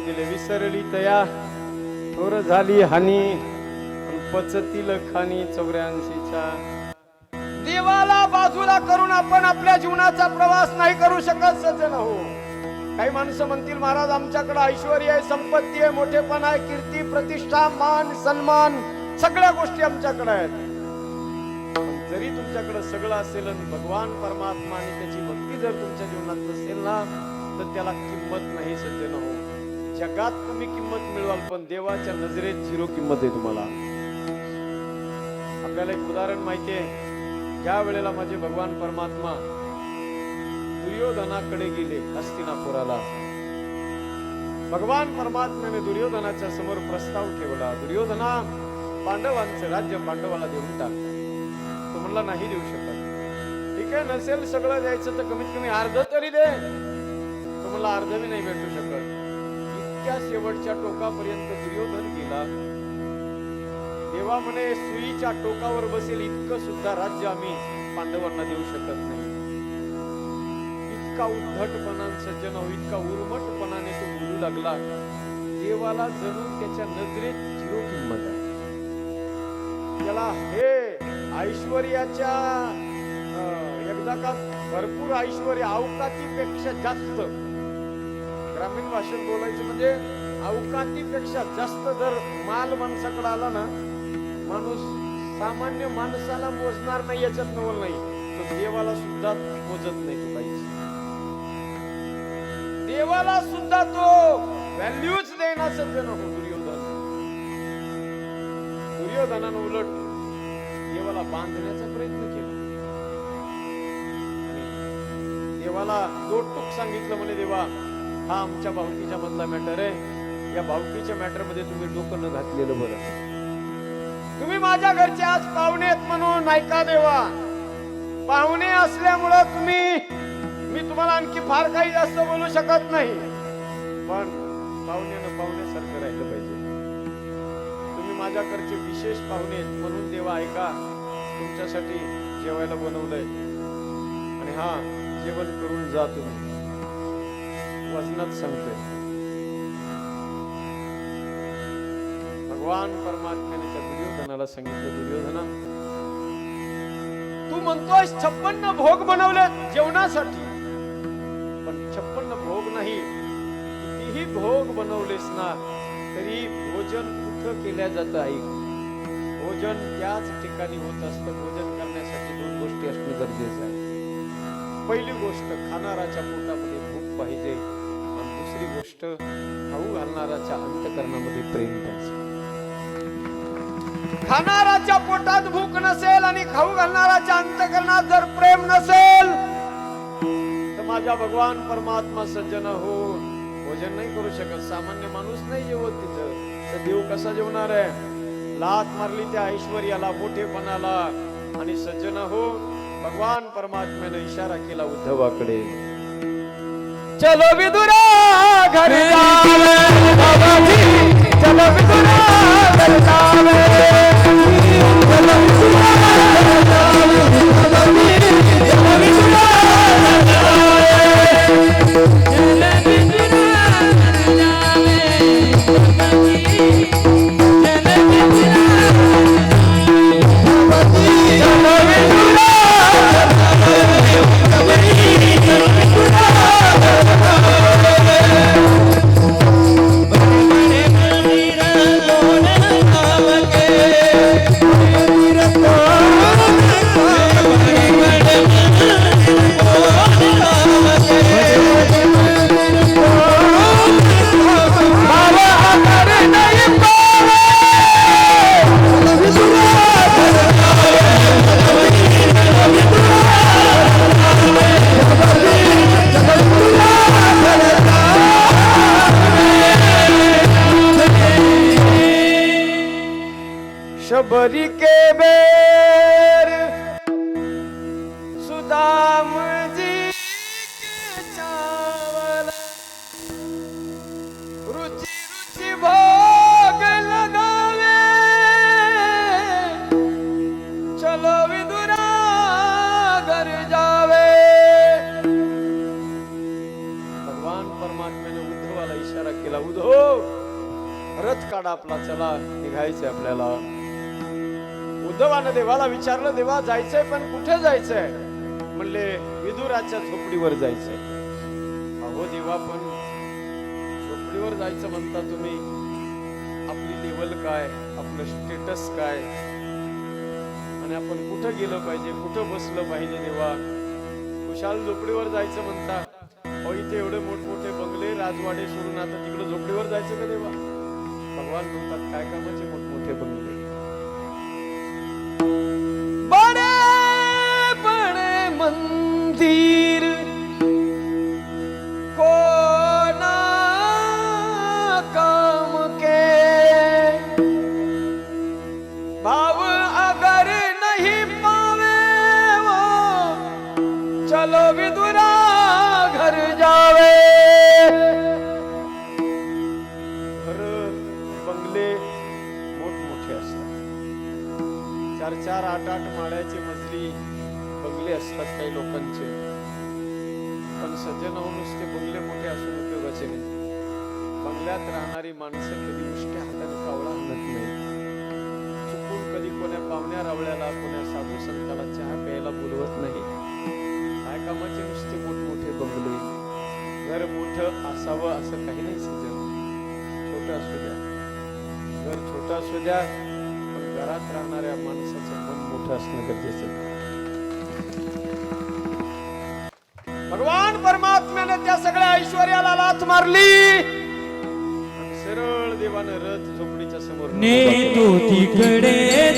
दिले विसरली तया थोर झाली हानी पचतील खानी चौऱ्याऐंशीच्या देवाला बाजूला करून आपण आपल्या जीवनाचा प्रवास नाही करू शकत सज्जन हो. काही माणसं म्हणतील महाराज आमच्याकडे ऐश्वर आहे संपत्ती आहे मोठेपण आहे कीर्ती प्रतिष्ठा मान सन्मान सगळ्या गोष्टी आमच्याकडे आहेत. जरी तुमच्याकडे सगळं असेल आणि भगवान परमात्मा आणि त्याची भक्ती जर तुमच्या जीवनात नसेल ना तर त्याला किंमत नाही सज्जन हो. जगात तुम्ही किंमत मिळवाल पण देवाच्या नजरेत झिरो किंमत आहे तुम्हाला. आपल्याला एक उदाहरण माहिती आहे. ज्या वेळेला माझे भगवान परमात्मा दुर्योधनाकडे गेले हस्तिनापुराला भगवान परमात्म्याने दुर्योधनाच्या समोर प्रस्ताव ठेवला दुर्योधना पांडवांचं राज्य पांडवाला देऊन टाक. तो म्हणला नाही देऊ शकत. ठीक आहे नसेल सगळं द्यायचं तर कमीत कमी अर्ध तरी दे. तो म्हणला अर्ध बी नाही भेटू शकत. सुईच्या शेवटच्या टोकापर्यंत दुर्योधन गेला. देवा म्हणे सुईच्या टोकावर बसेल इतकं सुद्धा राज्य आम्ही पांडवांना देऊ शकत नाही. इतका उद्धटपणा सज्जन हो इतका उर्मटपणाने तो बोलू लागला. देवाला जणू त्याच्या नजरेत झिरो किंमत आहे. त्याला हे ऐश्वर्याच्या एकदा का भरपूर ऐश्वर्य अवकाशीपेक्षा जास्त ग्रामीण भाषेत बोलायचं म्हणजे अवकातीपेक्षा जास्त जर माल माणसाकडे आला ना माणूस सामान्य माणसाला मोजणार नाही याच्यात नवल नाही. तो देवाला सुद्धा मोजत नाही तो काहीच. देवाला सुद्धा तो व्हॅल्यूच देईना सज्जन हो दुर्योधन. दुर्योधनानं उलट देवाला बांधण्याचा प्रयत्न केला. देवाला दोटूक सांगितलं म्हणे देवा हा आमच्या भावकीच्या मधला मॅटर आहे. या भावकीच्या मॅटरमध्ये तुम्ही डोकं न घातलेलं बरं. तुम्ही माझ्या घरचे आज पाहुणे आहेत म्हणून ऐका देवा. पाहुणे असल्यामुळं तुम्ही मी तुम्हाला आणखी फार काही जास्त बोलू शकत नाही. पण पाहुण्यानं पाहुण्यासारखं राहिलं पाहिजे. तुम्ही माझ्याकडचे विशेष पाहुणे आहेत म्हणून देवा ऐका. तुमच्यासाठी जेवायला बनवलंय. आणि हा जेवण करून जा तुम्ही. वचनात सांगतोय. भगवान परमात्म्याने त्या दुर्योधनाला सांगितलं दुर्योधना तू म्हणतोय छप्पन्न भोग बनवले जेवणासाठी. पण छप्पन्न भोग नाही. कितीही भोग बनवलेस ना तरी भोजन कुठं केल्या जात ऐक भोजन त्याच ठिकाणी होत असतं. भोजन करण्यासाठी दोन गोष्टी असणं गरजेचं आहे. पहिली गोष्ट खाणाराच्या पोटामध्ये भूक पाहिजे. आणि दुसरी गोष्ट खाऊ घालणाराच्या अंतकरणामध्ये प्रेम पाहिजे. खाणाराच्या पोटात भूक नसेल आणि खाऊ घालणाराच्या अंतकरणात जर प्रेम नसेल तर माझ्या भगवान परमात्मा सज्जन हो भोजन नाही करू शकत. सामान्य माणूस नाही जेवत तिथं. तर देव कसा जेवणार आहे? लात मारली त्या ऐश्वर्याला मोठेपणाला. आणि सज्जन हो भगवान परमात्म्याने इशारा केला उद्धवाकडे. चलो विदुरा! घरी जावे बाबाजी चलो विदुरा घरी जावे चलो विदुरा घरी जावे, काढा आपला चला निघायचंय आपल्याला. उद्धवानं देवाला विचारलं देवा जायचंय पण कुठे जायचंय? म्हणले विदुराच्या झोपडीवर जायचंय. अहो देवा पण झोपडीवर जायचं म्हणता तुम्ही? आपली लेवल काय? आपलं स्टेटस काय? आणि आपण कुठं गेलं पाहिजे? कुठं बसलं पाहिजे देवा? खुशाल झोपडीवर जायचं म्हणता? अहो इथे एवढे मोठमोठे बंगले राजवाडे सोडून आता तिकडे झोपडीवर जायचं का देवा? भगवान म्हणतात काय कामाचे मोठमोठे बंगले बडे बडे मंदिर. माळ्याची मजली बंगले असतात काही लोकांचे. पण सज्जन होऊन नुसते बंगले मोठे असून उपयोगाचे नाही. बंगल्यात राहणारी माणसं कधी उष्ट्या हाताने कावळा आणत नाही चुकून कधी कोण्या पाहुण्या रावळ्याला कोण्या साधू संताला चहा प्यायला बोलवत नाही. काय कामाचे नुसते मोठमोठे बंगले. घर मोठं असावं असं काही नाही सज्जन. छोटं असू द्या. घर छोटं असू द्या घरात राहणाऱ्या माणसाचं मन मोठं असणं गरजेचं भगवान परमात्म्याने त्या सगळ्या ऐश्वर्याला लाथ मारली. सरळ देवानं रथ झोपडीच्या समोर नेतो तिकडे.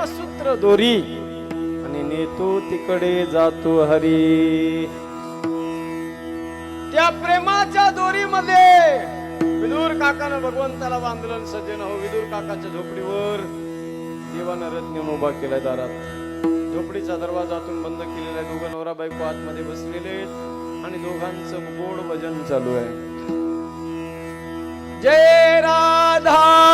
ब्रह्मसूत्र दोरी. आणि नेतो तिकडे जातो हरी. त्या प्रेमाच्या दोरीमध्ये विदूर काकानं भगवंताला बांधलं आणि सज्जन हो विदूर काकाच्या झोपडीवर देवानं रत्न उभा केलाय दारात. झोपडीचा दरवाजातून बंद केलेला आहे. दोघं नवरा बायको आतमध्ये बसलेले आणि दोघांचं गोड भजन चालू आहे. जय राधा!